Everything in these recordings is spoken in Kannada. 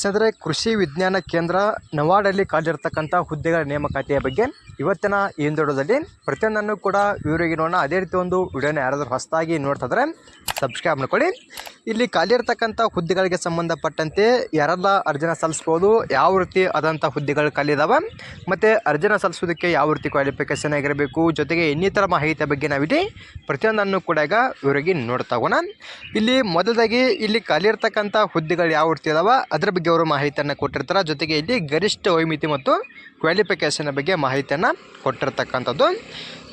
ಸ್ನೇಹಿತರೆ ಕೃಷಿ ವಿಜ್ಞಾನ ಕೇಂದ್ರ ನವಾಡಲ್ಲಿ ಕಾಲಿರ್ತಕ್ಕಂಥ ಹುದ್ದೆಗಳ ನೇಮಕಾತಿಯ ಬಗ್ಗೆ ಇವತ್ತಿನ ಈ ಪ್ರತಿಯೊಂದನ್ನು ಕೂಡ ವಿವರವಾಗಿ ನೋಡೋಣ. ಅದೇ ರೀತಿ ಒಂದು ವಿಡಿಯೋನ ಯಾರಾದರೂ ಹೊಸದಾಗಿ ನೋಡ್ತಿದ್ರೆ ಸಬ್ಸ್ಕ್ರೈಬ್ ಮಾಡ್ಕೊಳ್ಳಿ. ಇಲ್ಲಿ ಖಾಲಿ ಇರ್ತಕ್ಕಂಥ ಹುದ್ದೆಗಳಿಗೆ ಸಂಬಂಧಪಟ್ಟಂತೆ ಯಾರೆಲ್ಲ ಅರ್ಜಿನ ಸಲ್ಲಿಸ್ಬೋದು, ಯಾವ ರೀತಿ ಆದಂಥ ಹುದ್ದೆಗಳು ಖಾಲಿ ಇದಾವೆ ಮತ್ತು ಅರ್ಜಿನ ಸಲ್ಲಿಸೋದಕ್ಕೆ ಯಾವ ರೀತಿ ಕ್ವಾಲಿಫಿಕೇಷನ್ ಆಗಿರಬೇಕು, ಜೊತೆಗೆ ಇನ್ನಿತರ ಮಾಹಿತಿಯ ಬಗ್ಗೆ ನಾವಿಲ್ಲಿ ಪ್ರತಿಯೊಂದನ್ನು ಕೂಡ ಈಗ ಇವರಿಗೆ ನೋಡ್ತಾ ಹೋಗೋಣ. ಇಲ್ಲಿ ಮೊದಲಾಗಿ ಇಲ್ಲಿ ಖಾಲಿ ಇರ್ತಕ್ಕಂಥ ಹುದ್ದೆಗಳು ಯಾವ ರೀತಿ ಇದಾವೆ, ಅದರ ಬಗ್ಗೆ ಅವರು ಮಾಹಿತಿಯನ್ನು ಕೊಟ್ಟಿರ್ತಾರೆ. ಜೊತೆಗೆ ಇಲ್ಲಿ ಗರಿಷ್ಠ ವೈಮಿತಿ ಮತ್ತು ಕ್ವಾಲಿಫಿಕೇಷನ್ ಬಗ್ಗೆ ಮಾಹಿತಿಯನ್ನು ಕೊಟ್ಟಿರ್ತಕ್ಕಂಥದ್ದು.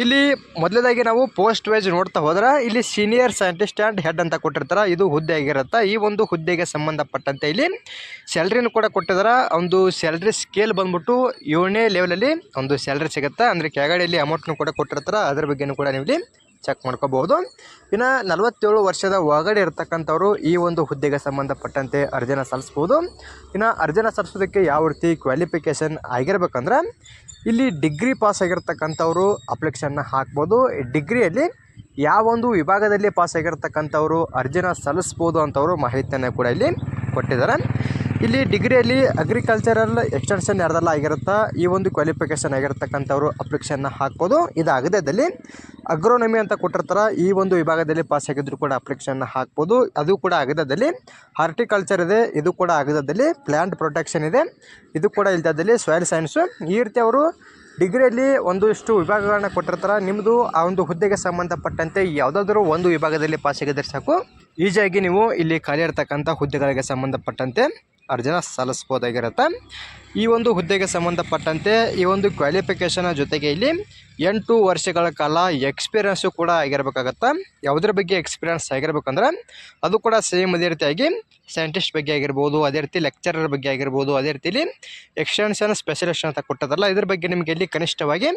ಇಲ್ಲಿ ಮೊದಲದಾಗಿ ನಾವು ಪೋಸ್ಟ್ ವೇಜ್ ನೋಡ್ತಾ ಹೋದ್ರೆ ಇಲ್ಲಿ ಸೀನಿಯರ್ ಸೈಂಟಿಸ್ಟ್ ಆ್ಯಂಡ್ ಹೆಡ್ ಅಂತ ಕೊಟ್ಟಿರ್ತಾರೆ. ಇದು ಹುದ್ದೆ ಆಗಿರುತ್ತೆ. ಈ ಒಂದು ಹುದ್ದೆಗೆ ಸಂಬಂಧಪಟ್ಟಂತೆ ಇಲ್ಲಿ ಸ್ಯಾಲ್ರಿನೂ ಕೂಡ ಕೊಟ್ಟಿದ್ದಾರೆ ಒಂದು ಸ್ಯಾಲ್ರಿ ಸ್ಕೇಲ್ ಬಂದ್ಬಿಟ್ಟು ಏಳನೇ ಲೆವೆಲಲ್ಲಿ ಒಂದು ಸ್ಯಾಲ್ರಿ ಸಿಗುತ್ತೆ. ಅಂದರೆ ಕೆಳಗಡೆಯಲ್ಲಿ ಅಮೌಂಟ್ನು ಕೂಡ ಕೊಟ್ಟಿರ್ತಾರೆ. ಅದ್ರ ಬಗ್ಗೆನೂ ಕೂಡ ನೀವು ಇಲ್ಲಿ ಚೆಕ್ ಮಾಡ್ಕೋಬಹುದು. ಇನ್ನು ನಲವತ್ತೇಳು ವರ್ಷದ ಒಳಗಡೆ ಇರ್ತಕ್ಕಂಥವ್ರು ಈ ಒಂದು ಹುದ್ದೆಗೆ ಸಂಬಂಧಪಟ್ಟಂತೆ ಅರ್ಜಿನ ಸಲ್ಲಿಸ್ಬೋದು. ಇನ್ನು ಅರ್ಜಿನ ಸಲ್ಲಿಸೋದಕ್ಕೆ ಯಾವ ರೀತಿ ಕ್ವಾಲಿಫಿಕೇಷನ್ ಆಗಿರ್ಬೇಕಂದ್ರೆ, ಇಲ್ಲಿ ಡಿಗ್ರಿ ಪಾಸ್ ಆಗಿರ್ತಕ್ಕಂಥವ್ರು ಅಪ್ಲಿಕೇಶನ್ನ ಹಾಕ್ಬೋದು. ಡಿಗ್ರಿಯಲ್ಲಿ ಯಾವ ಒಂದು ವಿಭಾಗದಲ್ಲಿ ಪಾಸ್ ಆಗಿರ್ತಕ್ಕಂಥವ್ರು ಅರ್ಜಿನ ಸಲ್ಲಿಸ್ಬೋದು ಅಂತವರು ಮಾಹಿತಿಯನ್ನು ಕೂಡ ಇಲ್ಲಿ ಕೊಟ್ಟಿದ್ದಾರೆ. ಇಲ್ಲಿ ಡಿಗ್ರಿಯಲ್ಲಿ ಅಗ್ರಿಕಲ್ಚರಲ್ ಎಕ್ಸ್ಟೆನ್ಷನ್ ಯಾರ್ದೆಲ್ಲ ಆಗಿರುತ್ತೆ ಈ ಒಂದು ಕ್ವಾಲಿಫಿಕೇಷನ್ ಆಗಿರ್ತಕ್ಕಂಥವ್ರು ಅಪ್ಲಿಕೇಶನ್ನ ಹಾಕ್ಬೋದು ಇದ್ದಲ್ಲಿ ಅಗ್ರೋನಮಿ ಅಂತ ಕೊಟ್ಟಿರ್ತಾರೆ, ಈ ಒಂದು ವಿಭಾಗದಲ್ಲಿ ಪಾಸ್ ಆಗಿದ್ರು ಕೂಡ ಅಪ್ಲಿಕೇಶನ್ನ ಹಾಕ್ಬೋದು. ಅದು ಕೂಡ ಆಗದಲ್ಲಿ ಹಾರ್ಟಿಕಲ್ಚರ್ ಇದೆ, ಇದು ಕೂಡ ಆಗದಲ್ಲಿ ಪ್ಲ್ಯಾಂಟ್ ಪ್ರೊಟೆಕ್ಷನ್ ಇದೆ, ಇದು ಕೂಡ ಇಲ್ದಲ್ಲಿ ಸಾಯಿಲ್ ಸೈನ್ಸು ಈ ರೀತಿ ಅವರು ಡಿಗ್ರಿಯಲ್ಲಿ ಒಂದಿಷ್ಟು ವಿಭಾಗಗಳನ್ನ ಕೊಟ್ಟಿರ್ತಾರೆ. ನಿಮ್ಮದು ಆ ಒಂದು ಹುದ್ದೆಗೆ ಸಂಬಂಧಪಟ್ಟಂತೆ ಯಾವುದಾದ್ರೂ ಒಂದು ವಿಭಾಗದಲ್ಲಿ ಪಾಸ್ ಆಗಿದ್ರೆ ಸಾಕು. ಈಜಿಯಾಗಿ ನೀವು ಇಲ್ಲಿ ಖಾಲಿ ಇರ್ತಕ್ಕಂಥ ಹುದ್ದೆಗಳಿಗೆ ಸಂಬಂಧಪಟ್ಟಂತೆ ಅರ್ಜಿನ ಸಲ್ಲಿಸ್ಬೋದಾಗಿರುತ್ತೆ. ಈ ಒಂದು ಹುದ್ದೆಗೆ ಸಂಬಂಧಪಟ್ಟಂತೆ ಈ ಒಂದು ಕ್ವಾಲಿಫಿಕೇಷನ್ ಜೊತೆಗೆ ಇಲ್ಲಿ ಎಂಟು ವರ್ಷಗಳ ಕಾಲ ಎಕ್ಸ್ಪೀರಿಯನ್ಸು ಕೂಡ ಆಗಿರಬೇಕಾಗತ್ತೆ? ಯಾವುದ್ರ ಬಗ್ಗೆ ಎಕ್ಸ್ಪೀರಿಯನ್ಸ್ ಆಗಿರಬೇಕಂದ್ರೆ, ಅದು ಕೂಡ ಸೇಮ್ ಅದೇ ರೀತಿಯಾಗಿ ಸೈಂಟಿಸ್ಟ್ ಬಗ್ಗೆ ಆಗಿರ್ಬೋದು, ಅದೇ ರೀತಿ ಲೆಕ್ಚರರ್ ಬಗ್ಗೆ ಆಗಿರ್ಬೋದು, ಅದೇ ರೀತಿಲಿ ಎಕ್ಸ್ಟೆನ್ಷನ್ ಸ್ಪೆಷಲಿಸ್ಟ್ ಅಂತ ಕೊಟ್ಟದಲ್ಲ ಇದ್ರ ಬಗ್ಗೆ ನಿಮಗೆ ಇಲ್ಲಿ ಕನಿಷ್ಠವಾಗಿ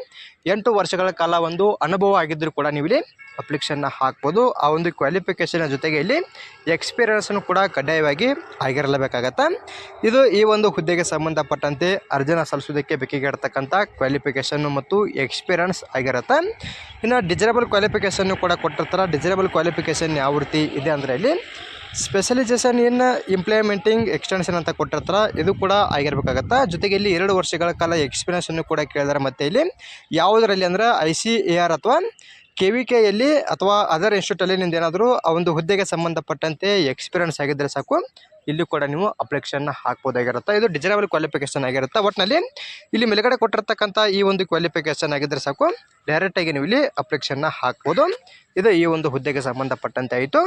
ಎಂಟು ವರ್ಷಗಳ ಕಾಲ ಒಂದು ಅನುಭವ ಆಗಿದ್ದರೂ ಕೂಡ ನೀವು ಇಲ್ಲಿ ಅಪ್ಲಿಕೇಶನ್ನ ಹಾಕ್ಬೋದು. ಆ ಒಂದು ಕ್ವಾಲಿಫಿಕೇಷನ್ ಜೊತೆಗೆ ಇಲ್ಲಿ ಎಕ್ಸ್ಪೀರಿಯನ್ಸನ್ನು ಕೂಡ ಕಡ್ಡಾಯವಾಗಿ ಆಗಿರಲೇಬೇಕಾಗತ್ತೆ? ಇದು ಈ ಒಂದು ಹುದ್ದೆಗೆ ಸಂಬಂಧಪಟ್ಟಂತೆ ಅರ್ಜಿನ ಸಲ್ಲಿಸೋದಕ್ಕೆ ಬೇಕಾಗಿರ್ತಕ್ಕಂಥ ಕ್ವಾಲಿಫಿಕೇಷನ್ನು ಮತ್ತು ಎಕ್ಸ್ಪೀರಿಯನ್ಸ್ ಆಗಿರುತ್ತೆ. ಇನ್ನು ಡಿಜರೇಬಲ್ ಕ್ವಾಲಿಫಿಕೇಷನ್ನು ಕೂಡ ಕೊಟ್ಟಿರ್ತಾರೆ. ಡಿಜರೇಬಲ್ ಕ್ವಾಲಿಫಿಕೇಷನ್ ಯಾವ ರೀತಿ ಇದೆ ಅಂದರೆ ಇಲ್ಲಿ ಸ್ಪೆಷಲೈಸೇಷನ್ ಇನ್ ಇಂಪ್ಲಿಮೆಂಟಿಂಗ್ ಎಕ್ಸ್ಟೆನ್ಷನ್ ಅಂತ ಕೊಟ್ಟಿರ್ತಾರೆ. ಇದು ಕೂಡ ಆಗಿರ್ಬೇಕಾಗತ್ತೆ. ಜೊತೆಗೆ ಇಲ್ಲಿ ಎರಡು ವರ್ಷಗಳ ಕಾಲ ಎಕ್ಸ್ಪೀರಿಯನ್ಸನ್ನು ಕೂಡ ಕೇಳಿದಾರೆ. ಮತ್ತು ಇಲ್ಲಿ ಯಾವುದರಲ್ಲಿ ಅಂದ್ರೆ ಐ ಸಿ ಎ ಆರ್ ಅಥವಾ ಕೆ ವಿ ಕೆಯಲ್ಲಿ ಅಥವಾ ಅದರ್ ಇನ್ಸ್ಟಿಟ್ಯೂಟಲ್ಲಿ ನಿಂದೇನಾದರೂ ಏನಾದರೂ ಆ ಒಂದು ಹುದ್ದೆಗೆ ಸಂಬಂಧಪಟ್ಟಂತೆ ಎಕ್ಸ್ಪೀರಿಯನ್ಸ್ ಆಗಿದ್ದರೆ ಸಾಕು. ಇಲ್ಲಿ ಕೂಡ ನೀವು ಅಪ್ಲಿಕೇಶನ್ನ ಹಾಕ್ಬೋದಾಗಿರುತ್ತೆ. ಇದು ಡಿಸರಬಲ್ ಕ್ವಾಲಿಫಿಕೇಶನ್ ಆಗಿರುತ್ತೆ. ಒಟ್ಟಿನಲ್ಲಿ ಇಲ್ಲಿ ಮೇಲ್ಗಡೆ ಕೊಟ್ಟಿರ್ತಕ್ಕಂಥ ಈ ಒಂದು ಕ್ವಾಲಿಫಿಕೇಶನ್ ಆಗಿದ್ದರೆ ಸಾಕು. ಡೈರೆಕ್ಟಾಗಿ ನೀವು ಇಲ್ಲಿ ಅಪ್ಲಿಕೇಶನ್ನ ಹಾಕ್ಬೋದು. ಇದು ಈ ಒಂದು ಹುದ್ದೆಗೆ ಸಂಬಂಧಪಟ್ಟಂತೆ ಆಯಿತು.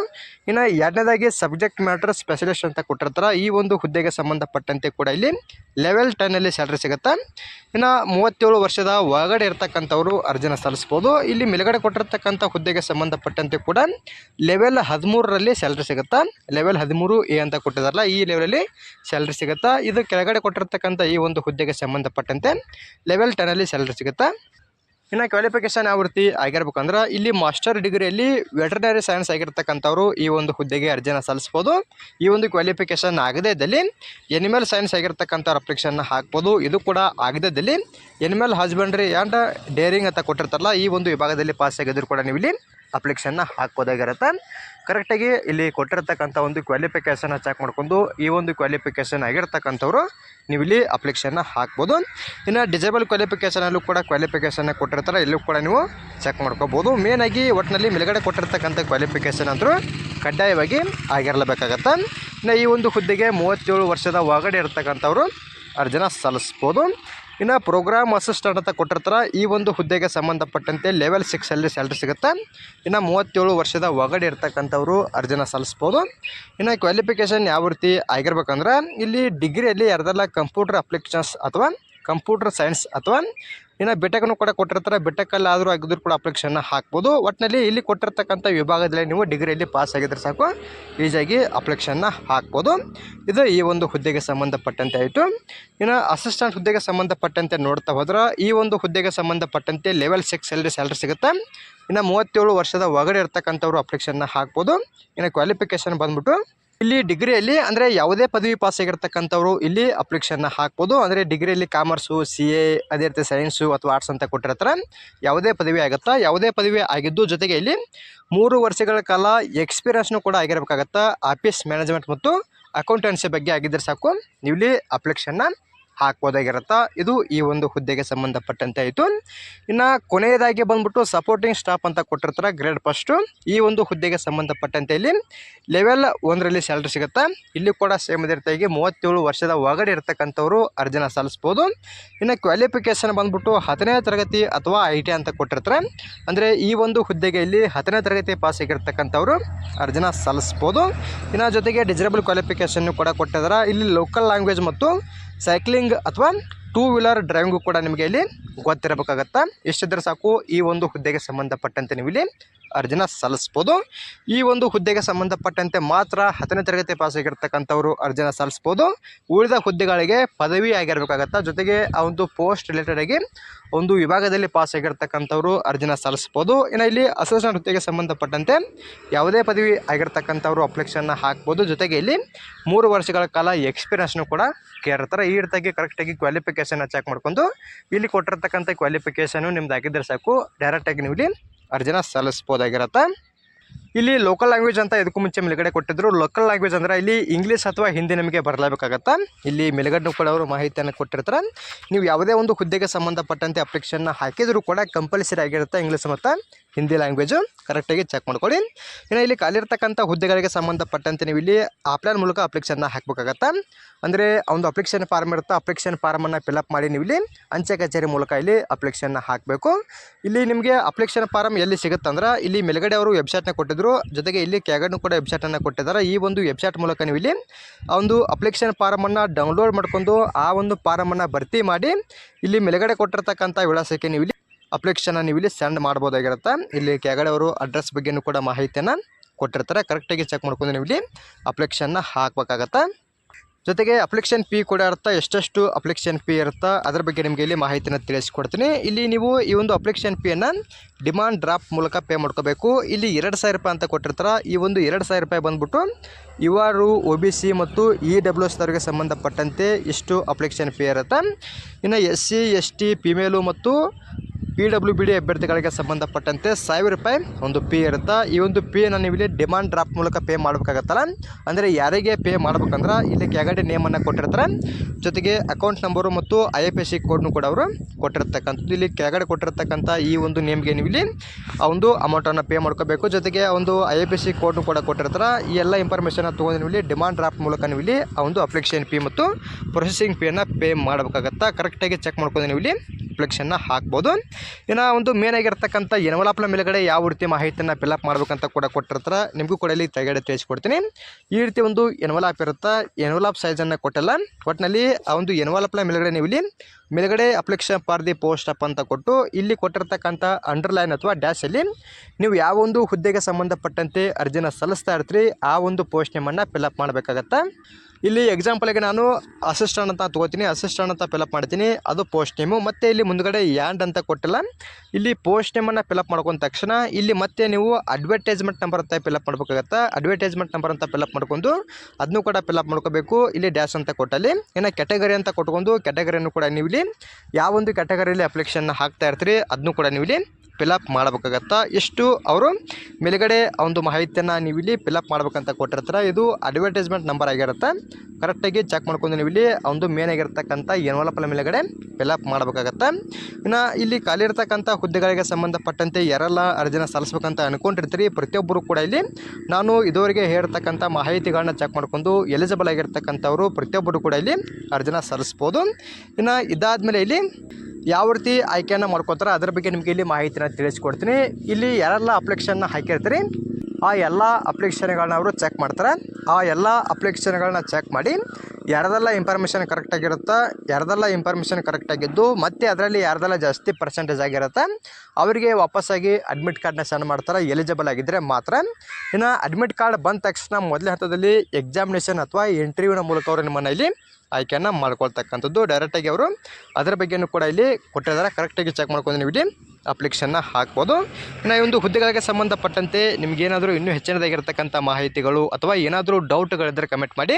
ಇನ್ನು ಎರಡನೇದಾಗಿ ಸಬ್ಜೆಕ್ಟ್ ಮ್ಯಾಟರ್ ಸ್ಪೆಷಲಿಸ್ಟ್ ಅಂತ ಕೊಟ್ಟಿರ್ತಾರೆ. ಈ ಒಂದು ಹುದ್ದೆಗೆ ಸಂಬಂಧಪಟ್ಟಂತೆ ಕೂಡ ಇಲ್ಲಿ ಲೆವೆಲ್ ಟೆನ್ನಲ್ಲಿ ಸ್ಯಾಲ್ರಿ ಸಿಗುತ್ತೆ. ಇನ್ನು ಮೂವತ್ತೇಳು ವರ್ಷದ ಒಳಗಡೆ ಇರತಕ್ಕಂತವರು ಅರ್ಜಿನ ಸಲ್ಲಿಸ್ಬೋದು. ಇಲ್ಲಿ ಮೇಲ್ಗಡೆ ಕೊಟ್ಟಿರ್ತಕ್ಕಂಥ ಹುದ್ದೆಗೆ ಸಂಬಂಧಪಟ್ಟಂತೆ ಕೂಡ ಲೆವೆಲ್ ಹದಿಮೂರರಲ್ಲಿ ಸ್ಯಾಲ್ರಿ ಸಿಗುತ್ತೆ. ಲೆವೆಲ್ ಹದಿಮೂರು ಎ ಅಂತ ಕೊಟ್ಟಿದಾರಲ್ಲ ಈ ಲೆವೆಲಲ್ಲಿ ಸ್ಯಾಲ್ರಿ ಸಿಗುತ್ತೆ? ಇದು ಕೆಳಗಡೆ ಕೊಟ್ಟಿರ್ತಕ್ಕಂಥ ಈ ಒಂದು ಹುದ್ದೆಗೆ ಸಂಬಂಧಪಟ್ಟಂತೆ ಲೆವೆಲ್ ಟೆನಲ್ಲಿ ಸ್ಯಾಲ್ರಿ ಸಿಗುತ್ತೆ? ಇನ್ನು ಕ್ವಾಲಿಫಿಕೇಷನ್ ಆವೃತ್ತಿ ಆಗಿರ್ಬೇಕಂದ್ರೆ ಇಲ್ಲಿ ಮಾಸ್ಟರ್ ಡಿಗ್ರಿಯಲ್ಲಿ ವೆಟರ್ನರಿ ಸೈನ್ಸ್ ಆಗಿರ್ತಕ್ಕಂಥವ್ರು ಈ ಒಂದು ಹುದ್ದೆಗೆ ಅರ್ಜಿನ ಸಲ್ಲಿಸ್ಬೋದು. ಈ ಒಂದು ಕ್ವಾಲಿಫಿಕೇಷನ್ ಆಗದೇ ಇದ್ದಲ್ಲಿ ಎನಿಮಲ್ ಸೈನ್ಸ್ ಆಗಿರ್ತಕ್ಕಂಥ ಅಪ್ಲಿಕೇಶನ್ನ ಹಾಕ್ಬೋದು. ಇದು ಕೂಡ ಆಗದೇ ಇದ್ದಲ್ಲಿ ಎನಿಮಲ್ ಹಸ್ಬೆಂಡ್ರಿ ಆ್ಯಂಡ್ ಡೇರಿಂಗ್ ಅಂತ ಕೊಟ್ಟಿರ್ತಾರಲ್ಲ, ಈ ಒಂದು ವಿಭಾಗದಲ್ಲಿ ಪಾಸ್ ಆಗಿದ್ರು ಕೂಡ ನೀವು ಇಲ್ಲಿ ಅಪ್ಲಿಕೇಶನ್ನ ಹಾಕ್ಬೋದಾಗಿರುತ್ತೆ. ಕರೆಕ್ಟಾಗಿ ಇಲ್ಲಿ ಕೊಟ್ಟಿರ್ತಕ್ಕಂಥ ಒಂದು ಕ್ವಾಲಿಫಿಕೇಷನ್ನ ಚೆಕ್ ಮಾಡ್ಕೊಂಡು ಈ ಒಂದು ಕ್ವಾಲಿಫಿಕೇಷನ್ ಆಗಿರ್ತಕ್ಕಂಥವ್ರು ನೀವು ಇಲ್ಲಿ ಅಪ್ಲಿಕೇಶನ್ನ ಹಾಕ್ಬೋದು. ಇನ್ನು ಡಿಸೇಬಲ್ ಕ್ವಾಲಿಫಿಕೇಷನಲ್ಲೂ ಕೂಡ ಕ್ವಾಲಿಫಿಕೇಷನ್ನ ಕೊಟ್ಟಿರ್ತಾರೆ. ಇಲ್ಲೂ ಕೂಡ ನೀವು ಚೆಕ್ ಮಾಡ್ಕೋಬೋದು. ಮೇನಾಗಿ ಒಟ್ಟಿನಲ್ಲಿ ಮೇಲ್ಗಡೆ ಕೊಟ್ಟಿರ್ತಕ್ಕಂಥ ಕ್ವಾಲಿಫಿಕೇಷನ್ ಅಂದರೂ ಕಡ್ಡಾಯವಾಗಿ ಆಗಿರಲೇಬೇಕಾಗತ್ತೆ. ಇನ್ನು ಈ ಒಂದು ಹುದ್ದೆಗೆ ಮೂವತ್ತೇಳು ವರ್ಷದ ಒಳಗಡೆ ಇರ್ತಕ್ಕಂಥವ್ರು ಅರ್ಜನ ಸಲ್ಲಿಸ್ಬೋದು. ಇನ್ನು ಪ್ರೋಗ್ರಾಮ್ ಅಸಿಸ್ಟೆಂಟ್ ಅಂತ ಕೊಟ್ಟಿರ್ತಾರೆ, ಈ ಒಂದು ಹುದ್ದೆಗೆ ಸಂಬಂಧಪಟ್ಟಂತೆ ಲೆವೆಲ್ ಸಿಕ್ಸಲ್ಲಿ ಸ್ಯಾಲ್ರಿ ಸಿಗುತ್ತೆ. ಇನ್ನು ಮೂವತ್ತೇಳು ವರ್ಷದ ಒಗಡೆ ಇರ್ತಕ್ಕಂಥವ್ರು ಅರ್ಜಿನ ಸಲ್ಲಿಸ್ಬೋದು. ಇನ್ನು ಕ್ವಾಲಿಫಿಕೇಷನ್ ಯಾವ ರೀತಿ ಆಗಿರ್ಬೇಕಂದ್ರೆ, ಇಲ್ಲಿ ಡಿಗ್ರಿಯಲ್ಲಿ ಯಾರ್ದೆಲ್ಲ ಕಂಪ್ಯೂಟರ್ ಅಪ್ಲಿಕೇಶನ್ಸ್ ಅಥವಾ ಕಂಪ್ಯೂಟರ್ ಸೈನ್ಸ್ ಅಥವಾ ಇನ್ನು ಬೆಟ್ಟಕ್ಕೂ ಕೂಡ ಕೊಟ್ಟಿರ್ತಾರೆ. ಬೆಟ್ಟಕ್ಕಲ್ಲಿ ಆದರೂ ಆಗಿದ್ರು ಕೂಡ ಅಪ್ಲಿಕೇಶನ್ನ ಹಾಕ್ಬೋದು. ಒಟ್ಟಿನಲ್ಲಿ ಇಲ್ಲಿ ಕೊಟ್ಟಿರ್ತಕ್ಕಂಥ ವಿಭಾಗದಲ್ಲಿ ನೀವು ಡಿಗ್ರಿಯಲ್ಲಿ ಪಾಸ್ ಆಗಿದ್ರೆ ಸಾಕು. ಈಸಿಯಾಗಿ ಅಪ್ಲಿಕೇಶನ್ನ ಹಾಕ್ಬೋದು. ಇದು ಈ ಒಂದು ಹುದ್ದೆಗೆ ಸಂಬಂಧಪಟ್ಟಂತೆ ಆಯಿತು. ಇನ್ನು ಅಸಿಸ್ಟೆಂಟ್ ಹುದ್ದೆಗೆ ಸಂಬಂಧಪಟ್ಟಂತೆ ನೋಡ್ತಾ ಹೋದ್ರೆ ಈ ಒಂದು ಹುದ್ದೆಗೆ ಸಂಬಂಧಪಟ್ಟಂತೆ ಲೆವೆಲ್ ಸಿಕ್ಸ್ ಸ್ಯಾಲ್ರಿ ಸ್ಯಾಲ್ರಿ ಸಿಗುತ್ತೆ. ಇನ್ನು ಮೂವತ್ತೇಳು ವರ್ಷದ ಒಳಗಡೆ ಇರ್ತಕ್ಕಂಥವ್ರು ಅಪ್ಲಿಕೇಶನ್ನ ಹಾಕ್ಬೋದು. ಇನ್ನು ಕ್ವಾಲಿಫಿಕೇಷನ್ ಬಂದ್ಬಿಟ್ಟು ಇಲ್ಲಿ ಡಿಗ್ರಿಯಲ್ಲಿ ಅಂದರೆ ಯಾವುದೇ ಪದವಿ ಪಾಸ್ ಆಗಿರ್ತಕ್ಕಂಥವ್ರು ಇಲ್ಲಿ ಅಪ್ಲಿಕೇಶನ್ನ ಹಾಕ್ಬೋದು. ಅಂದರೆ ಡಿಗ್ರಿಯಲ್ಲಿ ಕಾಮರ್ಸು ಸಿ ಎ ಅದೇ ರೀತಿ ಸೈನ್ಸು ಅಥವಾ ಆರ್ಟ್ಸ್ ಅಂತ ಕೊಟ್ಟಿರ್ತಾರೆ. ಯಾವುದೇ ಪದವಿ ಆಗುತ್ತಾ? ಯಾವುದೇ ಪದವಿ ಆಗಿದ್ದು ಜೊತೆಗೆ ಇಲ್ಲಿ ಮೂರು ವರ್ಷಗಳ ಕಾಲ ಎಕ್ಸ್ಪೀರಿಯನ್ಸ್ನು ಕೂಡ ಆಗಿರಬೇಕಾಗತ್ತಾ? ಆಫೀಸ್ ಮ್ಯಾನೇಜ್ಮೆಂಟ್ ಮತ್ತು ಅಕೌಂಟೆನ್ಸಿ ಬಗ್ಗೆ ಆಗಿದ್ದರೆ ಸಾಕು. ನೀವು ಇಲ್ಲಿ ಅಪ್ಲಿಕೇಶನ್ನ ಹಾಕ್ಬೋದಾಗಿರುತ್ತೆ? ಇದು ಈ ಒಂದು ಹುದ್ದೆಗೆ ಸಂಬಂಧಪಟ್ಟಂತೆ ಆಯಿತು. ಇನ್ನು ಕೊನೆಯದಾಗಿ ಬಂದ್ಬಿಟ್ಟು ಸಪೋರ್ಟಿಂಗ್ ಸ್ಟಾಫ್ ಅಂತ ಕೊಟ್ಟಿರ್ತಾರೆ ಗ್ರೇಡ್ ಫಸ್ಟು ಈ ಒಂದು ಹುದ್ದೆಗೆ ಸಂಬಂಧಪಟ್ಟಂತೆ ಇಲ್ಲಿ ಲೆವೆಲ್ ಒಂದರಲ್ಲಿ ಸ್ಯಾಲ್ರಿ ಸಿಗುತ್ತೆ? ಇಲ್ಲಿ ಕೂಡ ಸೇಮ್ ಇದೇ ಮೂವತ್ತೇಳು ವರ್ಷದ ಒಳಗಡೆ ಇರತಕ್ಕಂಥವ್ರು ಅರ್ಜಿನ ಸಲ್ಲಿಸ್ಬೋದು. ಇನ್ನು ಕ್ವಾಲಿಫಿಕೇಷನ್ ಬಂದ್ಬಿಟ್ಟು ಹತ್ತನೇ ತರಗತಿ ಅಥವಾ ಐ ಟಿ ಅಂತ ಕೊಟ್ಟಿರ್ತಾರೆ. ಅಂದರೆ ಈ ಒಂದು ಹುದ್ದೆಗೆ ಇಲ್ಲಿ ಹತ್ತನೇ ತರಗತಿ ಪಾಸ್ ಆಗಿರ್ತಕ್ಕಂಥವ್ರು ಅರ್ಜಿನ ಸಲ್ಲಿಸ್ಬೋದು. ಇನ್ನು ಜೊತೆಗೆ ಡಿಸರೇಬಲ್ ಕ್ವಾಲಿಫಿಕೇಷನ್ನು ಕೂಡ ಕೊಟ್ಟಿದ್ದಾರೆ. ಇಲ್ಲಿ ಲೋಕಲ್ ಲ್ಯಾಂಗ್ವೇಜ್ ಮತ್ತು ಸೈಕ್ಲಿಂಗ್ ಅಥವಾ ಟೂ ವೀಲರ್ ಡ್ರೈವಿಂಗು ಕೂಡ ನಿಮಗೆ ಇಲ್ಲಿ ಗೊತ್ತಿರಬೇಕಾಗತ್ತೆ? ಎಷ್ಟಿದ್ರೆ ಸಾಕು, ಈ ಒಂದು ಹುದ್ದೆಗೆ ಸಂಬಂಧಪಟ್ಟಂತೆ ನೀವು ಇಲ್ಲಿ ಅರ್ಜಿನ ಸಲ್ಲಿಸ್ಬೋದು. ಈ ಒಂದು ಹುದ್ದೆಗೆ ಸಂಬಂಧಪಟ್ಟಂತೆ ಮಾತ್ರ ಹತ್ತನೇ ತರಗತಿ ಪಾಸ್ ಆಗಿರ್ತಕ್ಕಂಥವ್ರು ಅರ್ಜಿನ ಸಲ್ಲಿಸ್ಬೋದು. ಉಳಿದ ಹುದ್ದೆಗಳಿಗೆ ಪದವಿ ಆಗಿರಬೇಕಾಗತ್ತೆ? ಜೊತೆಗೆ ಆ ಒಂದು ಪೋಸ್ಟ್ ರಿಲೇಟೆಡ್ ಆಗಿ ಒಂದು ವಿಭಾಗದಲ್ಲಿ ಪಾಸ್ ಆಗಿರ್ತಕ್ಕಂಥವ್ರು ಅರ್ಜಿನ ಸಲ್ಲಿಸ್ಬೋದು. ಇನ್ನು ಇಲ್ಲಿ ಅಸೋಸಿಯೇಷನ್ ಹುದ್ದೆಗೆ ಸಂಬಂಧಪಟ್ಟಂತೆ ಯಾವುದೇ ಪದವಿ ಆಗಿರ್ತಕ್ಕಂಥವ್ರು ಅಪ್ಲಿಕೇಶನ್ನ ಹಾಕ್ಬೋದು. ಜೊತೆಗೆ ಇಲ್ಲಿ ಮೂರು ವರ್ಷಗಳ ಕಾಲ ಎಕ್ಸ್ಪೀರಿಯನ್ಸ್ನು ಕೂಡ ಕೇಳಿರ್ತಾರೆ ಈ ರೀತಿಯಾಗಿ ಕರೆಕ್ಟಾಗಿ ಕ್ವಾಲಿಫಿಕೇಷನ್ನ ಚೆಕ್ ಮಾಡ್ಕೊಂಡು ಇಲ್ಲಿ ಕೊಟ್ಟಿರ್ತಕ್ಕಂಥ ಕ್ವಾಲಿಫಿಕೇಷನು ನಿಮ್ದು ಆಗಿದ್ದರೆ ಸಾಕು. ಡೈರೆಕ್ಟಾಗಿ ನೀವು ಇಲ್ಲಿ ಅರ್ಜಿನ ಸಲ್ಲಿಸ್ಬೋದಾಗಿರತ್ತೆ. ಇಲ್ಲಿ ಲೋಕಲ್ ಲ್ಯಾಂಗ್ವೇಜ್ ಅಂತ ಇದಕ್ಕೂ ಮುಂಚೆ ಮೇಲ್ಗಡೆ ಕೊಟ್ಟಿದ್ರು. ಲೋಕಲ್ ಲ್ಯಾಂಗ್ವೇಜ್ ಅಂದರೆ ಇಲ್ಲಿ ಇಂಗ್ಲೀಷ್ ಅಥವಾ ಹಿಂದಿ ನಮಗೆ ಬರಲೇಬೇಕಾಗತ್ತೆ. ಇಲ್ಲಿ ಮೇಲ್ಗಡೆ ಕೂಡ ಅವರು ಮಾಹಿತಿಯನ್ನು ಕೊಟ್ಟಿರ್ತಾರೆ. ನೀವು ಯಾವುದೇ ಒಂದು ಹುದ್ದೆಗೆ ಸಂಬಂಧಪಟ್ಟಂತೆ ಅಪ್ಲಿಕೇಶನ್ನ ಹಾಕಿದರೂ ಕೂಡ ಕಂಪಲ್ಸರಿ ಆಗಿರುತ್ತೆ ಇಂಗ್ಲೀಷ್ ಮತ್ತು ಹಿಂದಿ ಲ್ಯಾಂಗ್ವೇಜು ಕರೆಕ್ಟಾಗಿ ಚೆಕ್ ಮಾಡ್ಕೊಳ್ಳಿ. ಇನ್ನು ಇಲ್ಲಿ ಕಾಲಿರ್ತಕ್ಕಂಥ ಹುದ್ದೆಗಳಿಗೆ ಸಂಬಂಧಪಟ್ಟಂತೆ ನೀವು ಇಲ್ಲಿ ಆಪ್ಲೈನ್ ಮೂಲಕ ಅಪ್ಲಿಕೇಶನ್ನ ಹಾಕಬೇಕಾಗತ್ತೆ. ಅಂದರೆ ಒಂದು ಅಪ್ಲಿಕೇಶನ್ ಫಾರ್ಮ್ ಇರುತ್ತೆ. ಅಪ್ಲಿಕೇಶನ್ ಫಾರ್ಮನ್ನು ಫಿಲಪ್ ಮಾಡಿ ನೀವು ಇಲ್ಲಿ ಅಂಚೆ ಕಚೇರಿ ಮೂಲಕ ಇಲ್ಲಿ ಅಪ್ಲಿಕೇಶನ್ನ ಹಾಕಬೇಕು. ಇಲ್ಲಿ ನಿಮಗೆ ಅಪ್ಲಿಕೇಶನ್ ಫಾರ್ಮ್ ಎಲ್ಲಿ ಸಿಗುತ್ತೆ ಅಂದ್ರೆ ಇಲ್ಲಿ ಮೇಲ್ಗಡೆ ಅವರು ವೆಬ್ಸೈಟ್ನ ಕೊಟ್ಟಿದ್ರು ಜೊತೆಗೆ ಇಲ್ಲಿ ಕೆಳಗಡೆ ಕೂಡ ವೆಬ್ಸೈಟನ್ನು ಕೊಟ್ಟಿದ್ದಾರೆ. ಈ ಒಂದು ವೆಬ್ಸೈಟ್ ಮೂಲಕ ನೀವು ಇಲ್ಲಿ ಒಂದು ಅಪ್ಲಿಕೇಶನ್ ಫಾರಮನ್ನು ಡೌನ್ಲೋಡ್ ಮಾಡ್ಕೊಂಡು ಆ ಒಂದು ಫಾರಮನ್ನು ಭರ್ತಿ ಮಾಡಿ ಇಲ್ಲಿ ಮೇಲ್ಗಡೆ ಕೊಟ್ಟಿರ್ತಕ್ಕಂಥ ವಿಳಾಸಕ್ಕೆ ನೀವು ಇಲ್ಲಿ ಅಪ್ಲಿಕೇಶನ್ನ ನೀವು ಇಲ್ಲಿ ಸೆಂಡ್ ಮಾಡ್ಬೋದಾಗಿರುತ್ತೆ. ಇಲ್ಲಿ ಕೆಳಗಡೆ ಅವರು ಅಡ್ರೆಸ್ ಬಗ್ಗೆನೂ ಕೂಡ ಮಾಹಿತಿಯನ್ನು ಕೊಟ್ಟಿರ್ತಾರೆ. ಕರೆಕ್ಟಾಗಿ ಚೆಕ್ ಮಾಡ್ಕೊಂಡು ನೀವು ಇಲ್ಲಿ ಅಪ್ಲಿಕೇಶನ್ನ ಹಾಕಬೇಕಾಗತ್ತೆ. ಜೊತೆಗೆ ಅಪ್ಲಿಕೇಶನ್ ಫೀ ಕೂಡ ಇರುತ್ತಾ, ಎಷ್ಟೆಷ್ಟು ಅಪ್ಲಿಕೇಶನ್ ಫೀ ಇರುತ್ತಾ, ಅದ್ರ ಬಗ್ಗೆ ನಿಮಗೆ ಇಲ್ಲಿ ಮಾಹಿತಿನ ತಿಳಿಸ್ಕೊಡ್ತೀನಿ. ಇಲ್ಲಿ ನೀವು ಈ ಒಂದು ಅಪ್ಲಿಕೇಶನ್ ಫೀಯನ್ನು ಡಿಮಾಂಡ್ ಡ್ರಾಫ್ಟ್ ಮೂಲಕ ಪೇ ಮಾಡ್ಕೋಬೇಕು. ಇಲ್ಲಿ ಎರಡು ಸಾವಿರ ರೂಪಾಯಿ ಅಂತ ಕೊಟ್ಟಿರ್ತಾರೆ. ಈ ಒಂದು ಎರಡು ಸಾವಿರ ರೂಪಾಯಿ ಬಂದ್ಬಿಟ್ಟು ಇವರು ಒ ಬಿ ಸಿ ಮತ್ತು ಇ ಡಬ್ಲ್ಯೂ ಎಸ್ ಅವರಿಗೆ ಸಂಬಂಧಪಟ್ಟಂತೆ ಇಷ್ಟು ಅಪ್ಲಿಕೇಶನ್ ಫೀ ಇರುತ್ತೆ. ಇನ್ನು S C S T female ಮತ್ತು ಪಿ ಡಬ್ಲ್ಯೂ ಬಿ ಡಿ ಅಭ್ಯರ್ಥಿಗಳಿಗೆ ಸಂಬಂಧಪಟ್ಟಂತೆ ಸಾವಿರ ರೂಪಾಯಿ ಒಂದು ಪೇ ಇರುತ್ತೆ? ಈ ಒಂದು ಪಿಯನ್ನು ನೀವು ಇಲ್ಲಿ ಡಿಮಾಂಡ್ ಡ್ರಾಫ್ಟ್ ಮೂಲಕ ಪೇ ಮಾಡಬೇಕಾಗತ್ತಲ್ಲ? ಅಂದರೆ ಯಾರಿಗೆ ಪೇ ಮಾಡ್ಬೇಕಂದ್ರೆ ಇಲ್ಲಿ ಕೆಳಗಡೆ ನೇಮನ್ನು ಕೊಟ್ಟಿರ್ತಾರೆ. ಜೊತೆಗೆ ಅಕೌಂಟ್ ನಂಬರು ಮತ್ತು ಐ ಎಫ್ ಎಸ್ ಸಿ ಕೋಡ್ನು ಕೂಡ ಅವರು ಕೊಟ್ಟಿರ್ತಕ್ಕಂಥದ್ದು. ಇಲ್ಲಿ ಕೆಳಗಡೆ ಕೊಟ್ಟಿರ್ತಕ್ಕಂಥ ಈ ಒಂದು ನೇಮ್ಗೆ ನೀವು ಇಲ್ಲಿ ಆ ಒಂದು ಅಮೌಂಟನ್ನು ಪೇ ಮಾಡ್ಕೋಬೇಕು. ಜೊತೆಗೆ ಒಂದು ಐ ಎಫ್ ಎಸ್ ಸಿ ಕೋಡ್ನು ಕೂಡ ಕೊಟ್ಟಿರ್ತಾರೆ. ಈ ಎಲ್ಲ ಇನ್ಫಾರ್ಮೇಷನ್ನ ತೊಗೊಂಡು ನೀವು ಇಲ್ಲಿ ಡಿಮಾಂಡ್ ಡ್ರಾಫ್ಟ್ ಮೂಲಕ ನೀವು ಇಲ್ಲಿ ಆ ಒಂದು ಅಪ್ಲಿಕೇಶನ್ ಫೀ ಮತ್ತು ಪ್ರೊಸೆಸಿಂಗ್ ಫೀಯನ್ನು ಪೇ ಮಾಡಬೇಕಾಗತ್ತಾ? ಕರೆಕ್ಟಾಗಿ ಚೆಕ್ ಮಾಡ್ಕೊಂಡು ನೀವು ಇಲ್ಲಿ ಅಪ್ಲಿಕೇಶನ್ನ ಹಾಕ್ಬೋದು. ಇನ್ನು ಒಂದು ಮೇನ್ ಆಗಿರ್ತಕ್ಕಂಥ ಎನ್ವಲಪ್ನ ಮೇಲುಗಡೆ ಯಾವ ರೀತಿ ಮಾಹಿತಿಯನ್ನು ಫಿಲಪ್ ಮಾಡಬೇಕಂತ ಕೂಡ ಕೊಟ್ಟಿರ್ತಾರೆ, ನಿಮಗೂ ಕೂಡ ಇಲ್ಲಿ ತೆಗೆಡೆ ತಿಳಿಸ್ಕೊಡ್ತೀನಿ. ಈ ರೀತಿ ಒಂದು ಎನ್ವಲಾಪ್ ಇರುತ್ತೆ ಎನ್ವಲಾಪ್ ಸೈಜನ್ನು ಕೊಟ್ಟಲ್ಲ ಒಟ್ಟಿನಲ್ಲಿ ಆ ಒಂದು ಎನ್ವಲಾಪ್ನ ಮೇಲುಗಡೆ ನೀವು ಇಲ್ಲಿ ಮೇಲುಗಡೆ application for the post up ಅಂತ ಕೊಟ್ಟು, ಇಲ್ಲಿ ಕೊಟ್ಟಿರ್ತಕ್ಕಂಥ ಅಂಡರ್ಲೈನ್ ಅಥವಾ ಡ್ಯಾಶಲ್ಲಿ ನೀವು ಯಾವ ಒಂದು ಹುದ್ದೆಗೆ ಸಂಬಂಧಪಟ್ಟಂತೆ ಅರ್ಜಿನ ಸಲ್ಲಿಸ್ತಾ ಇರ್ತೀರಿ, ಆ ಒಂದು ಪೋಸ್ಟ್ ನೇಮನ್ನು ಫಿಲಪ್ ಮಾಡಬೇಕಾಗತ್ತೆ. ಇಲ್ಲಿ ಎಕ್ಸಾಂಪಲ್ಗೆ ನಾನು ಅಸಿಸ್ಟೆಂಟ್ ಅಂತ ತೊಗೋತೀನಿ ಅಸಿಸ್ಟೆಂಟ್ ಅಂತ ಫಿಲಪ್ ಮಾಡ್ತೀನಿ. ಅದು ಪೋಸ್ಟ್ ನೇಮು ಮತ್ತು ಇಲ್ಲಿ ಮುಂದ್ಗಡೆ ಯಾಂಡ್ ಅಂತ ಕೊಟ್ಟಿಲ್ಲ. ಇಲ್ಲಿ ಪೋಸ್ಟ್ ನೇಮನ್ನು ಫಿಲಪ್ ಮಾಡ್ಕೊಂಡ ತಕ್ಷಣ ಇಲ್ಲಿ ಮತ್ತೆ ನೀವು ಅಡ್ವರ್ಟೈಸ್ಮೆಂಟ್ ನಂಬರ್ ಅಂತ ಫಿಲಪ್ ಮಾಡ್ಬೇಕಾಗತ್ತೆ? ಅಡ್ವರ್ಟೈಸ್ಮೆಂಟ್ ನಂಬರ್ ಅಂತ ಫಿಲಪ್ ಮಾಡ್ಕೊಂಡು ಅದನ್ನು ಕೂಡ ಫಿಲಪ್ ಮಾಡ್ಕೋಬೇಕು. ಇಲ್ಲಿ ಡ್ಯಾಶ್ ಅಂತ ಕೊಟ್ಟಲ್ಲಿ. ಇನ್ನು ಕ್ಯಾಟಗರಿ ಅಂತ ಕೊಟ್ಕೊಂಡು ಕ್ಯಾಟಗರಿಯನ್ನು ಕೂಡ ನೀವು ಇಲ್ಲಿ ಯಾವ ಒಂದು ಕ್ಯಾಟಗರಿಯಲ್ಲಿ ಅಪ್ಲಿಕೇಶನ್ ಹಾಕ್ತಾ ಇರ್ತೀರಿ ಅದನ್ನು ಕೂಡ ನೀವು ಇಲ್ಲಿ ಫಿಲಪ್ ಮಾಡಬೇಕಾಗತ್ತಾ. ಎಷ್ಟು ಅವರು ಮೇಲುಗಡೆ ಒಂದು ಮಾಹಿತಿಯನ್ನು ನೀವು ಇಲ್ಲಿ ಫಿಲಪ್ ಮಾಡ್ಬೇಕಂತ ಕೊಟ್ಟಿರ್ತಾರೆ. ಇದು ಅಡ್ವರ್ಟೈಸ್ಮೆಂಟ್ ನಂಬರ್ ಆಗಿರುತ್ತೆ. ಕರೆಕ್ಟಾಗಿ ಚೆಕ್ ಮಾಡ್ಕೊಂಡು ನೀವು ಇಲ್ಲಿ ಒಂದು ಮೇನ್ ಆಗಿರ್ತಕ್ಕಂಥ ಎನ್ವಲಪಲ ಮೇಲ್ಗಡೆ ಫಿಲಪ್ ಮಾಡಬೇಕಾಗತ್ತೆ. ಇನ್ನು ಇಲ್ಲಿ ಖಾಲಿ ಇರ್ತಕ್ಕಂಥ ಹುದ್ದೆಗಳಿಗೆ ಸಂಬಂಧಪಟ್ಟಂತೆ ಯಾರೆಲ್ಲ ಅರ್ಜಿನ ಸಲ್ಲಿಸ್ಬೇಕಂತ ಅನ್ಕೊಂಡಿರ್ತೀರಿ, ಪ್ರತಿಯೊಬ್ಬರು ಕೂಡ ಇಲ್ಲಿ ನಾನು ಇದುವರೆಗೆ ಹೇಳ್ತಕ್ಕಂಥ ಮಾಹಿತಿಗಳನ್ನ ಚೆಕ್ ಮಾಡ್ಕೊಂಡು ಎಲಿಜಿಬಲ್ ಆಗಿರ್ತಕ್ಕಂಥವರು ಪ್ರತಿಯೊಬ್ಬರು ಕೂಡ ಇಲ್ಲಿ ಅರ್ಜಿನ ಸಲ್ಲಿಸ್ಬೋದು. ಇನ್ನು ಇದಾದಮೇಲೆ ಇಲ್ಲಿ ಯಾವ ರೀತಿ ಆಯ್ಕೆಯನ್ನು ಮಾಡ್ಕೋತಾರೆ ಅದ್ರ ಬಗ್ಗೆ ನಿಮಗೆ ಇಲ್ಲಿ ಮಾಹಿತಿನ ತಿಳಿಸ್ಕೊಡ್ತೀನಿ. ಇಲ್ಲಿ ಯಾರೆಲ್ಲ ಅಪ್ಲಿಕೇಶನ್ನ ಹಾಕಿರ್ತೀರಿ ಆ ಎಲ್ಲ ಅಪ್ಲಿಕೇಶನ್ಗಳನ್ನ ಅವರು ಚೆಕ್ ಮಾಡ್ತಾರೆ. ಆ ಎಲ್ಲ ಅಪ್ಲಿಕೇಶನ್ಗಳನ್ನ ಚೆಕ್ ಮಾಡಿ, ಯಾರದೆಲ್ಲ ಇನ್ಫಾರ್ಮೇಷನ್ ಕರೆಕ್ಟಾಗಿರುತ್ತಾ ಯಾರದೆಲ್ಲ ಇನ್ಫಾರ್ಮೇಷನ್ ಕರೆಕ್ಟಾಗಿದ್ದು ಮತ್ತು ಅದರಲ್ಲಿ ಯಾರದೆಲ್ಲ ಜಾಸ್ತಿ ಪರ್ಸೆಂಟೇಜ್ ಆಗಿರುತ್ತೆ, ಅವರಿಗೆ ವಾಪಸ್ಸಾಗಿ ಅಡ್ಮಿಟ್ ಕಾರ್ಡ್ನ ಸೆಂಡ್ ಮಾಡ್ತಾರೆ ಎಲಿಜಿಬಲ್ ಆಗಿದ್ದರೆ ಮಾತ್ರ. ಇನ್ನು ಅಡ್ಮಿಟ್ ಕಾರ್ಡ್ ಬಂದ ತಕ್ಷಣ ಮೊದಲನೇ ಹಂತದಲ್ಲಿ ಎಕ್ಸಾಮಿನೇಷನ್ ಅಥವಾ ಇಂಟರ್ವ್ಯೂನ ಮೂಲಕ ಅವರು ನಿಮ್ಮನ್ನು ಇಲ್ಲಿ ಆಯ್ಕೆಯನ್ನು ಮಾಡ್ಕೊಳ್ತಕ್ಕಂಥದ್ದು. ಡೈರೆಕ್ಟಾಗಿ ಅವರು ಅದರ ಬಗ್ಗೆಯೂ ಕೂಡ ಇಲ್ಲಿ ಕೊಟ್ಟಿದ್ದಾರೆ. ಕರೆಕ್ಟಾಗಿ ಚೆಕ್ ಮಾಡ್ಕೊಂಡು ನೀವು ಇಲ್ಲಿ ಅಪ್ಲಿಕೇಶನ್ನ ಹಾಕ್ಬೋದು. ಇನ್ನು ಈ ಒಂದು ಹುದ್ದೆಗಳಿಗೆ ಸಂಬಂಧಪಟ್ಟಂತೆ ನಿಮಗೇನಾದರೂ ಇನ್ನೂ ಹೆಚ್ಚಿನದಾಗಿರ್ತಕ್ಕಂಥ ಮಾಹಿತಿಗಳು ಅಥವಾ ಏನಾದರೂ ಡೌಟ್ಗಳಿದ್ದರೆ ಕಮೆಂಟ್ ಮಾಡಿ.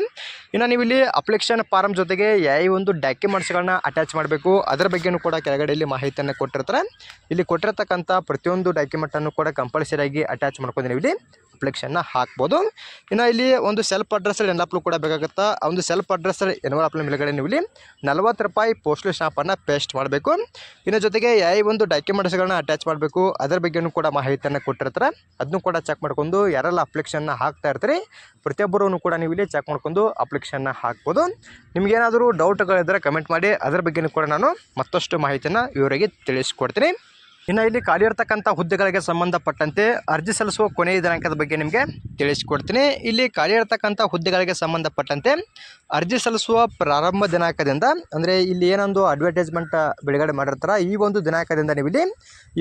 ಇನ್ನು ನೀವು ಇಲ್ಲಿ ಅಪ್ಲಿಕೇಶನ್ ಫಾರಮ್ ಜೊತೆಗೆ ಯಾವ ಒಂದು ಡಾಕ್ಯುಮೆಂಟ್ಸ್ಗಳನ್ನ ಅಟ್ಯಾಚ್ ಮಾಡಬೇಕು, ಅದರ ಬಗ್ಗೆನೂ ಕೂಡ ಕೆಳಗಡೆ ಇಲ್ಲಿ ಮಾಹಿತಿಯನ್ನು ಕೊಟ್ಟಿರ್ತಾರೆ. ಇಲ್ಲಿ ಕೊಟ್ಟಿರ್ತಕ್ಕಂಥ ಪ್ರತಿಯೊಂದು ಡಾಕ್ಯುಮೆಂಟನ್ನು ಕೂಡ ಕಂಪಲ್ಸರಿಯಾಗಿ ಅಟ್ಯಾಚ್ ಮಾಡ್ಕೊಂಡು ನೀವು ಇಲ್ಲಿ ಅಪ್ಲಿಕೇಶನ್ನ ಹಾಕ್ಬೋದು. ಇನ್ನು ಇಲ್ಲಿ ಒಂದು ಸೆಲ್ಫ್ ಅಡ್ರೆಸ್ ಎನ್ವಲಪ್ ಕೂಡ ಬೇಕಾಗುತ್ತಾ ಒಂದು ಸೆಲ್ಫ್ ಅಡ್ರೆಸ್ ಎನ್ವಲಾಪ್ಲ ಮೇಲ್ಗಡೆ ನೀವು ಇಲ್ಲಿ ನಲವತ್ತು ರೂಪಾಯಿ ಪೋಸ್ಟಲ್ ಸ್ಟಾಂಪನ್ನು ಪೇಸ್ಟ್ ಮಾಡಬೇಕು. ಇನ್ನು ಜೊತೆಗೆ ಯಾವ ಒಂದು ಡಾಕ್ಯುಮೆಂಟ್ಸ್ಗಳನ್ನ ಅಟ್ಯಾಚ್ ಮಾಡಬೇಕು. ಅದರ ಬಗ್ಗೆನೂ ಕೂಡ ಮಾಹಿತಿಯನ್ನು ಕೊಟ್ಟಿರ್ತಾರೆ. ಅದನ್ನು ಕೂಡ ಚೆಕ್ ಮಾಡ್ಕೊಂಡು ಯಾರೆಲ್ಲ ಅಪ್ಲಿಕೇಶನ್ನ ಹಾಕ್ತಾ ಇರ್ತೀರಿ ಪ್ರತಿಯೊಬ್ಬರೂ ಕೂಡ ನೀವು ಇಲ್ಲಿ ಚೆಕ್ ಮಾಡ್ಕೊಂಡು ಅಪ್ಲಿಕೇಶನ್ನ ಹಾಕ್ಬೋದು. ನಿಮಗೇನಾದರೂ ಡೌಟ್ಗಳಿದ್ದರೆ ಕಮೆಂಟ್ ಮಾಡಿ. ಅದರ ಬಗ್ಗೆನೂ ಕೂಡ ನಾನು ಮತ್ತಷ್ಟು ಮಾಹಿತಿಯನ್ನು ಇವರಿಗೆ ತಿಳಿಸ್ಕೊಡ್ತೀನಿ. ಇನ್ನು ಇಲ್ಲಿ ಖಾಲಿ ಇರತಕ್ಕಂಥ ಹುದ್ದೆಗಳಿಗೆ ಸಂಬಂಧಪಟ್ಟಂತೆ ಅರ್ಜಿ ಸಲ್ಲಿಸುವ ಕೊನೆಯ ದಿನಾಂಕದ ಬಗ್ಗೆ ನಿಮಗೆ ತಿಳಿಸಿಕೊಡ್ತೀನಿ. ಇಲ್ಲಿ ಖಾಲಿ ಇರತಕ್ಕಂಥ ಹುದ್ದೆಗಳಿಗೆ ಸಂಬಂಧಪಟ್ಟಂತೆ ಅರ್ಜಿ ಸಲ್ಲಿಸುವ ಪ್ರಾರಂಭ ದಿನಾಂಕದಿಂದ, ಅಂದರೆ ಇಲ್ಲಿ ಏನೊಂದು ಅಡ್ವರ್ಟೈಸ್ಮೆಂಟ್ ಬಿಡುಗಡೆ ಮಾಡಿರ್ತಾರೆ, ಈ ಒಂದು ದಿನಾಂಕದಿಂದ ನೀವು ಇಲ್ಲಿ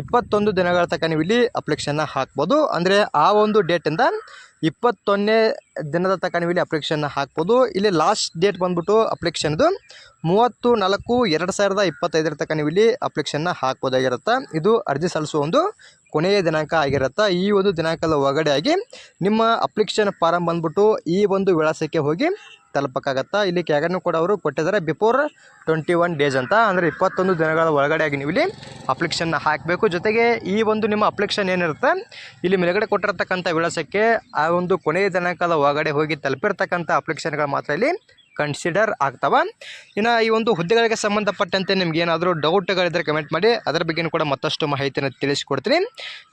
ಇಪ್ಪತ್ತೊಂದು ದಿನಗಳ ತನಕ ನೀವು ಇಲ್ಲಿ ಅಪ್ಲಿಕೇಶನ್ನ ಹಾಕ್ಬೋದು. ಅಂದರೆ ಆ ಒಂದು ಡೇಟಿಂದ ಇಪ್ಪತ್ತೊಂದನೇ ದಿನದ ತನಕ ನೀವು ಇಲ್ಲಿ ಅಪ್ಲಿಕೇಶನ್ನ ಹಾಕ್ಬೋದು. ಇಲ್ಲಿ ಲಾಸ್ಟ್ ಡೇಟ್ ಬಂದ್ಬಿಟ್ಟು ಅಪ್ಲಿಕೇಶನ್ದು ಮೂವತ್ತು ನಾಲ್ಕು ಎರಡು ಸಾವಿರದ ಇಪ್ಪತ್ತೈದರ ತನಕ ನೀವು ಇಲ್ಲಿ ಅಪ್ಲಿಕೇಶನ್ನ ಹಾಕ್ಬೋದಾಗಿರುತ್ತೆ. ಇದು ಅರ್ಜಿ ಸಲ್ಲಿಸುವ ಒಂದು ಕೊನೆಯ ದಿನಾಂಕ ಆಗಿರುತ್ತೆ. ಈ ಒಂದು ದಿನಾಂಕದ ಒಳಗಡೆ ಆಗಿ ನಿಮ್ಮ ಅಪ್ಲಿಕೇಶನ್ ಫಾರಮ್ ಬಂದ್ಬಿಟ್ಟು ಈ ಒಂದು ವಿಳಾಸಕ್ಕೆ ಹೋಗಿ ತಲುಪಕ್ಕಾಗತ್ತಾ? ಇಲ್ಲಿ ಕ್ಯಾಗನ್ನು ಕೂಡ ಅವರು ಕೊಟ್ಟಿದ್ದಾರೆ. ಬಿಫೋರ್ ಟ್ವೆಂಟಿ ಒನ್ ಡೇಸ್ ಅಂತ. ಅಂದರೆ ಇಪ್ಪತ್ತೊಂದು ದಿನಗಳ ಒಳಗಡೆ ಆಗಿ ನೀವು ಇಲ್ಲಿ ಅಪ್ಲಿಕೇಶನ್ನ ಹಾಕಬೇಕು. ಜೊತೆಗೆ ಈ ಒಂದು ನಿಮ್ಮ ಅಪ್ಲಿಕೇಶನ್ ಏನಿರುತ್ತೆ? ಇಲ್ಲಿ ಮೇಲುಗಡೆ ಕೊಟ್ಟಿರತಕ್ಕಂಥ ವಿಳಾಸಕ್ಕೆ ಆ ಒಂದು ಕೊನೆಯ ದಿನಾಂಕದ ಒಳಗಡೆ ಹೋಗಿ ತಲುಪಿರ್ತಕ್ಕಂಥ ಅಪ್ಲಿಕೇಶನ್ಗಳು ಮಾತ್ರ ಇಲ್ಲಿ ಕನ್ಸಿಡರ್ ಆಗ್ತವೆ. ಇನ್ನು ಈ ಒಂದು ಹುದ್ದೆಗಳಿಗೆ ಸಂಬಂಧಪಟ್ಟಂತೆ ನಿಮ್ಗೆ ಏನಾದರೂ ಡೌಟ್ಗಳಿದ್ದರೆ ಕಮೆಂಟ್ ಮಾಡಿ. ಅದರ ಬಗ್ಗೆನೂ ಕೂಡ ಮತ್ತಷ್ಟು ಮಾಹಿತಿಯನ್ನು ತಿಳಿಸ್ಕೊಡ್ತೀನಿ.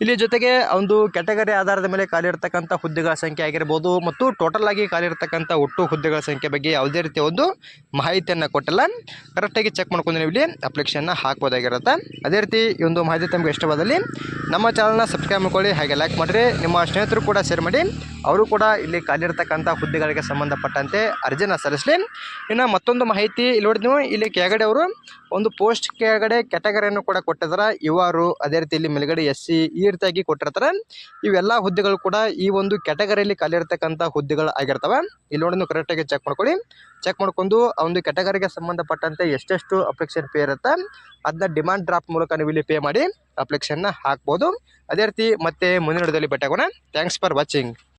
ಇಲ್ಲಿ ಜೊತೆಗೆ ಒಂದು ಕ್ಯಾಟಗರಿ ಆಧಾರದ ಮೇಲೆ ಖಾಲಿ ಇರತಕ್ಕಂಥ ಹುದ್ದೆಗಳ ಸಂಖ್ಯೆ ಆಗಿರ್ಬೋದು ಮತ್ತು ಟೋಟಲ್ ಆಗಿ ಖಾಲಿ ಇರತಕ್ಕಂಥ ಒಟ್ಟು ಹುದ್ದೆಗಳ ಸಂಖ್ಯೆ ಬಗ್ಗೆ ಯಾವುದೇ ರೀತಿಯ ಒಂದು ಮಾಹಿತಿಯನ್ನು ಕೊಟ್ಟಿಲ್ಲ. ಕರೆಕ್ಟಾಗಿ ಚೆಕ್ ಮಾಡ್ಕೊಂಡು ನೀವು ಇಲ್ಲಿ ಅಪ್ಲಿಕೇಶನ್ನ ಹಾಕ್ಬೋದಾಗಿರುತ್ತೆ. ಅದೇ ರೀತಿ ಈ ಒಂದು ಮಾಹಿತಿ ತಮಗೆ ಇಷ್ಟವಾದಲ್ಲಿ ನಮ್ಮ ಚಾನಲ್ನ ಸಬ್ಸ್ಕ್ರೈಬ್ ಮಾಡ್ಕೊಳ್ಳಿ, ಹಾಗೆ ಲೈಕ್ ಮಾಡಿರಿ. ನಿಮ್ಮ ಸ್ನೇಹಿತರು ಕೂಡ ಶೇರ್ ಮಾಡಿ. ಅವರು ಕೂಡ ಇಲ್ಲಿ ಖಾಲಿ ಇರತಕ್ಕಂಥ ಹುದ್ದೆಗಳಿಗೆ ಸಂಬಂಧಪಟ್ಟಂತೆ ಅರ್ಜಿನ ಸಲ್ಲಿಸಲಿ. ಇನ್ನು ಮತ್ತೊಂದು ಮಾಹಿತಿ ಇಲ್ಲಿ ನೋಡಿ ನೀವು, ಇಲ್ಲಿ ಕೆಳಗಡೆ ಅವರು ಒಂದು ಪೋಸ್ಟ್ ಕೆಳಗಡೆ ಕ್ಯಾಟಗರಿಯನ್ನು ಕೂಡ ಕೊಟ್ಟಿದ್ದಾರೆ ಇವರು ಅದೇ ರೀತಿ ಇಲ್ಲಿ ಮೇಲ್ಗಡೆ ಎಸ್ ಸಿ ಈ ರೀತಿಯಾಗಿ ಕೊಟ್ಟಿರ್ತಾರೆ. ಇವೆಲ್ಲ ಹುದ್ದೆಗಳು ಕೂಡ ಈ ಒಂದು ಕ್ಯಾಟಗರಿಯಲ್ಲಿ ಕಲಿರ್ತಕ್ಕಂಥ ಹುದ್ದೆಗಳು ಆಗಿರ್ತವೆ. ಇಲ್ಲಿ ನೋಡಿ ಕರೆಕ್ಟಾಗಿ ಚೆಕ್ ಮಾಡ್ಕೊಳ್ಳಿ. ಚೆಕ್ ಮಾಡ್ಕೊಂಡು ಆ ಒಂದು ಕ್ಯಾಟಗರಿಗೆ ಸಂಬಂಧಪಟ್ಟಂತೆ ಎಷ್ಟೆಷ್ಟು ಅಪ್ಲಿಕೇಶನ್ ಪೇ ಇರುತ್ತೆ ಅದನ್ನ ಡಿಮಾಂಡ್ ಡ್ರಾಫ್ಟ್ ಮೂಲಕ ನೀವು ಇಲ್ಲಿ ಪೇ ಮಾಡಿ ಅಪ್ಲಿಕೇಶನ್ನ ಹಾಕ್ಬೋದು. ಅದೇ ರೀತಿ ಮತ್ತೆ ಮುಂದಿನ ವಿಡಿಯೋದಲ್ಲಿ ಭೇಟಿಯಾಗೋಣ. Thanks for watching